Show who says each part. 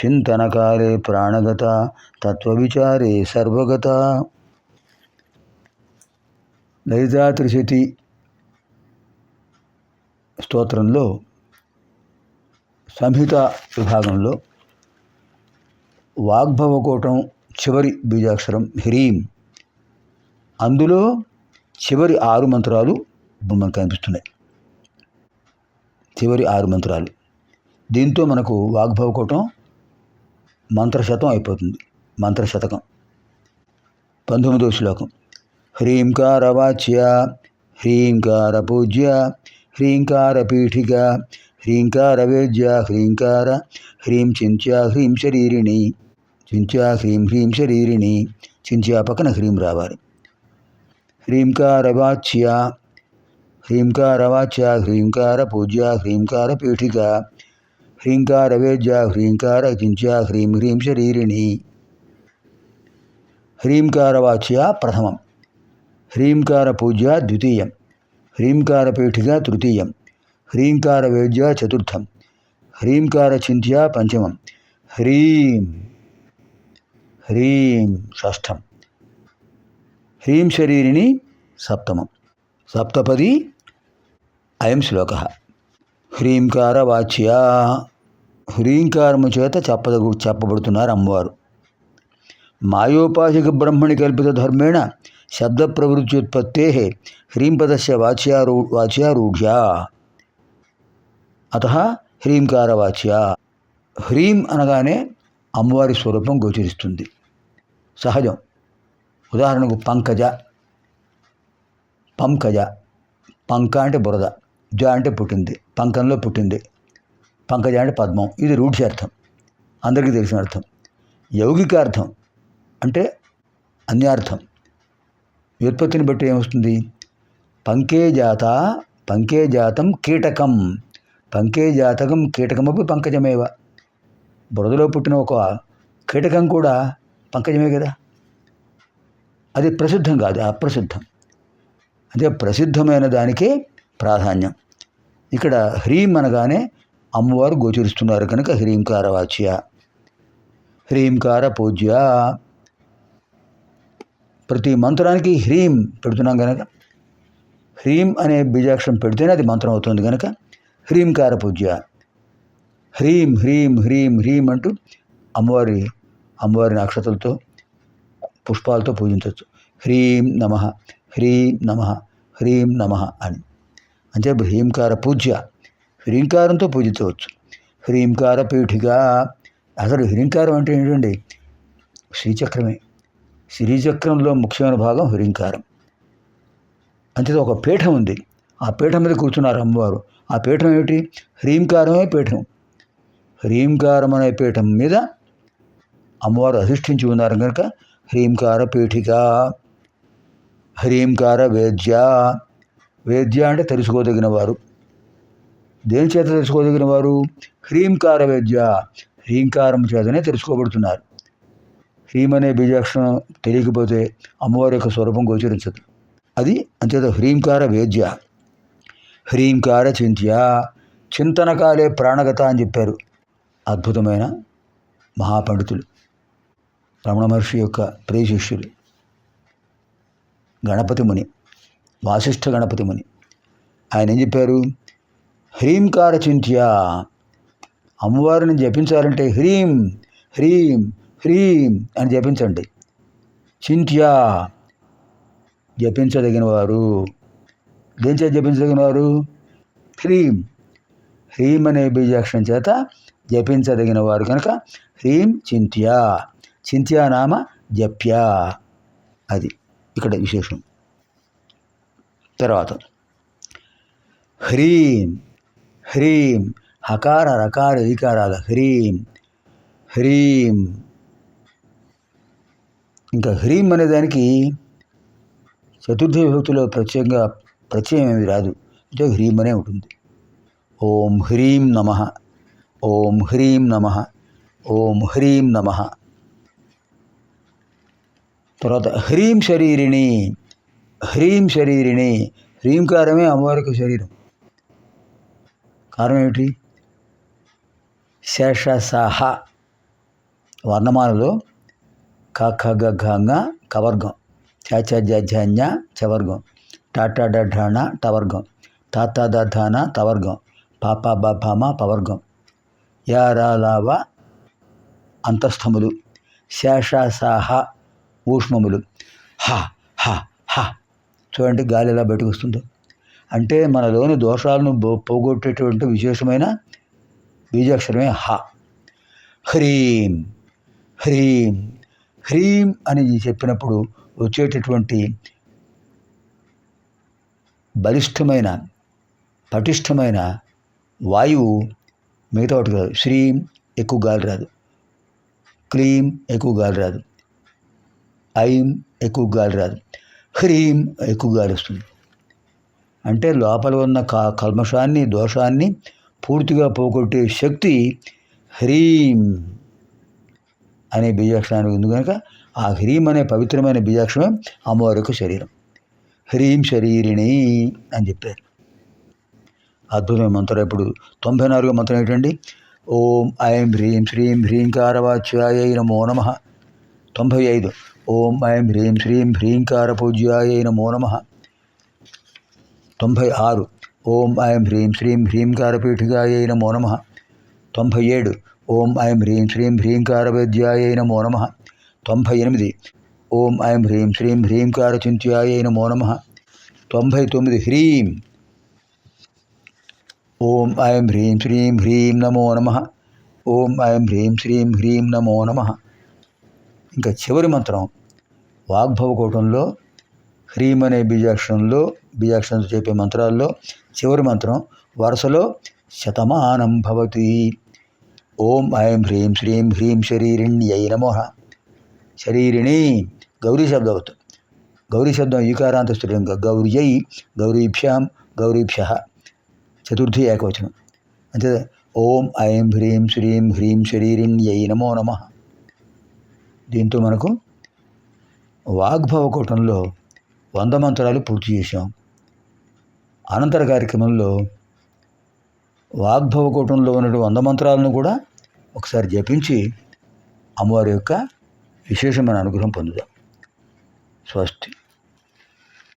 Speaker 1: చింతనకాలే ప్రాణగత తత్వవిచారే సర్వగత. లలితా త్రిశతి స్తోత్రంలో సంహిత విభాగంలో వాగ్భవకోటం చివరి బీజాక్షరం హ్రీం. అందులో చివరి ఆరు మంత్రాలు ఇప్పుడు మనకు కనిపిస్తున్నాయి. చివరి ఆరు మంత్రాలు. దీంతో మనకు వాగ్భవకోటం మంత్రశతం అయిపోతుంది. మంత్రశతకం. పంతొమ్మిదో శ్లోకం. హ్రీంకార వాచ్య హ్రీంకార పూజ్య హ్రీంకార పీఠిక హ్రీంకార వేద్య హ్రీంకార హ్రీం చింత్య హ్రీం శరీరిణి చింత్య హ్రీం హ్రీం శరీరిణి చింత్యా పక్కన హ్రీం రావాలి. హ్రీంకార వాచ్య హ్రీంకార వాచ్య హ్రీంకార పూజ్య హ్రీంకార పీఠిక హ్రీంకార వేద్య హ్రీంకార కించ హ్రీం హ్రీం శరీరిణి హ్రీంకార వాచ్య ప్రథమం హ్రీంకార పూజ్య ద్వితీయం హ్రీంకార పీఠిక తృతీయం హ్రీంకార వేద్య చతుర్థం హ్రీంకార చింత్య పంచమం హ్రీం హ్రీం షష్ఠం హ్రీం శరీరిణి సప్తమం సప్తపది అయం శ్లోక హ్రీంకార వాచ్య హ్రీంకారము చేత చెప్పదగు చెప్పబడుతున్నారు అమ్మవారు. మాయోపాసిక బ్రహ్మణి కల్పిత ధర్మేణ శబ్ద ప్రవృత్త్యుత్పత్తే హ్రీంపదస్య వాచ్యారూ వాచ్యారూఢ్యా. అత హ్రీంకార వాచ్య హ్రీం అనగానే అమ్మవారి స్వరూపం గోచరిస్తుంది. సహజం. ఉదాహరణకు పంకజ. పంకజ. పంక అంటే బురద. జ అంటే పుట్టింది. పంకంలో పుట్టింది. పంకజ అంటే పద్మం. ఇది రూఢి అర్థం అందరికీ తెలిసిన అర్థం. యౌగిక అర్థం అంటే అన్యార్థం. వ్యుత్పత్తిని బట్టి ఏమొస్తుంది పంకే జాత పంకే జాతం కీటకం. పంకే జాతకం కీటకమపి పంకజమేవ. బురదలో పుట్టిన ఒక కీటకం కూడా పంకజమే కదా? అది ప్రసిద్ధం కాదు అప్రసిద్ధం. అదే ప్రసిద్ధమైన దానికే ప్రాధాన్యం. ఇక్కడ హ్రీం అనగానే అమ్మవారు గోచరిస్తున్నారు కనుక హ్రీంకార వాచ్య. హ్రీంకార పూజ్య. ప్రతి మంత్రానికి హ్రీం పెడుతున్నాం కనుక హ్రీం అనే బీజాక్షరం పెడితేనే అది మంత్రం అవుతుంది కనుక హ్రీంకార పూజ్య. హ్రీం హ్రీం హ్రీం హ్రీం అంటూ అమ్మవారి అమ్మవారి నక్షత్రాలతో పుష్పాలతో పూజించవచ్చు. హ్రీం నమ హ్రీం నమ హ్రీం నమ అని. అంటే హ్రీంకార పూజ్య. హ్రీంకారంతో పూజించవచ్చు. హ్రీంకార పీఠిక. అసలు హ్రీంకారం అంటే ఏంటండి? శ్రీచక్రమే. శ్రీచక్రంలో ముఖ్యమైన భాగం హ్రీంకారం. అంతే ఒక పీఠం ఉంది. ఆ పీఠం మీద కూర్చున్నారు అమ్మవారు. ఆ పీఠం ఏమిటి? హ్రీంకారమే పీఠం. హ్రీంకారం అనే పీఠం మీద అమ్మవారు అధిష్ఠించి ఉన్నారు కనుక హ్రీంకార పీఠిక. హ్రీంకార వేద్య. వేద్య అంటే తెలుసుకోదగిన వారు దేని చేత తెలుసుకోదగిన వారు? హ్రీంకార వేద్య. హ్రీంకారం చేతనే తెలుసుకోబడుతున్నారు. హ్రీం అనే బీజాక్షరం తెలియకపోతే అమ్మవారి యొక్క స్వరూపం గోచరించదు. అది అంతేత హ్రీంకార వేద్య. హ్రీంకార చింత్య. చింతనకాలే ప్రాణగత అని చెప్పారు అద్భుతమైన మహాపండితులు. రమణ మహర్షి యొక్క ప్రియ శిష్యులు. గణపతి ముని. వాసిష్ఠ గణపతి ముని. ఆయన ఏం చెప్పారు? హ్రీంకార చింత్య. అమ్మవారిని జపించాలంటే హ్రీం హ్రీం హ్రీం అని జపించండి. చింత్య జపించదగిన వారు దేని చేత జపించదగిన వారు హ్రీం. హ్రీం అనే బీజాక్షరం చేత జపించదగిన వారు కనుక హ్రీం చింత్య. చింత్య నామ జప్య. అది ఇక్కడ విశేషం. తర్వాత హ్రీం. హ్రీం హకార రకార ఈకారాల హ్రీం హ్రీం ఇంకా హ్రీం అనే దానికి చతుర్థ విభక్తిలో ప్రత్యేకంగా ప్రత్యయం ఏమి రాదు. అంటే హ్రీం అనే ఉంటుంది. ఓం హ్రీం నమ. ఓం హ్రీం నమ. ఓం హ్రీం నమ. తర్వాత హ్రీం శరీరిణి. హ్రీం శరీరిణి. హ్రీంకారమే అమ్మవారికి శరీరం. కారణం ఏమిటి శేషసహ వర్ణమాలలో క ఖ కవర్గం చ ఝ చవర్గం టాటా డ టవర్గం తాతా ద తవర్గం పాప బ పవర్గం యారాలావ అంతస్థములు శేషసహ ఊష్మములు. హ హ హ. చూడండి గాలి ఎలా బయటకు వస్తుందో. అంటే మనలోని దోషాలను పోగొట్టేటువంటి విశేషమైన బీజాక్షరమే హ. హ్రీం హ్రీం హ్రీం అని చెప్పినప్పుడు వచ్చేటటువంటి బలిష్టమైన పటిష్టమైన వాయువు మిగతా ఒకటి కాదు శ్రీం ఎక్కువ గాలి రాదు. క్లీం ఎక్కువ గాలి రాదు. ఐం ఎక్కువ గాలి రాదు. హ్రీం ఎక్కువ గాలి వస్తుంది. అంటే లోపల ఉన్న కా కల్మషాన్ని దోషాన్ని పూర్తిగా పోగొట్టే శక్తి హ్రీం అనే బీజాక్షరానికి ఉంది కనుక ఆ హ్రీం అనే పవిత్రమైన బీజాక్షరమే అమ్మవారి యొక్క శరీరం. హ్రీం శరీరిణి అని చెప్పారు. అద్భుతమైన మంత్రం ఇప్పుడు తొంభై నాలుగో మంత్రం ఏంటండి? ఓం ఐం హ్రీం శ్రీం హ్రీంకారవాచ్యాయ నమో నమ. తొంభై ఐదు. ఓం ఐం హ్రీం శ్రీం హ్రీంకార పూజ్యాయ నమో నమ. తొంభై ఆరు. ఓం ఐం హ్రీం శ్రీం హ్రీంకారపీఠికాయ నమో నమ. తొంభై ఏడు. ఓం ఐం హ్రీం శ్రీం హ్రీంకార వైద్యాయ నమో నమ. తొంభై ఎనిమిది. ఓం ఐం హ్రీం శ్రీం హ్రీంకార చింత్యాయ నమో నమ. తొంభై తొమ్మిది. హ్రీం. ఓం ఐం హ్రీం శ్రీం హ్రీం నమో నమ. ఓం ఐం హ్రీం శ్రీం హ్రీం నమో నమ. ఇంకా చివరి మంత్రం వాగ్భవకూటంలో హ్రీం అనే బీజాక్షరంలో బీజాక్షరంతో చెప్పే మంత్రాల్లో చివరి మంత్రం వరుసలో శతమానం భవతి. ఓం ఐం హ్రీం శ్రీం హ్రీం శరీరిణ్యై నమోహ శరీరిణి గౌరీ శబ్దవత్. గౌరీ శబ్దం ఈకారాంత స్త్రీలింగ గౌర్యై గౌరీభ్యాం గౌరీభ్య. చతుర్థి ఏకవచనం. అంతే. ఓం ఐం హ్రీం శ్రీం హ్రీం శరీరిణ్యై నమో నమ. దీంతో మనకు వాగ్భవకూటంలో వంద మంత్రాలు పూర్తి చేశాం. అనంతర కార్యక్రమంలో వాగ్భవకూటంలో ఉన్నటువంటి వంద మంత్రాలను కూడా ఒకసారి జపించి అమ్మవారి యొక్క విశేషమైన అనుగ్రహం పొందుదాం. స్వస్తి.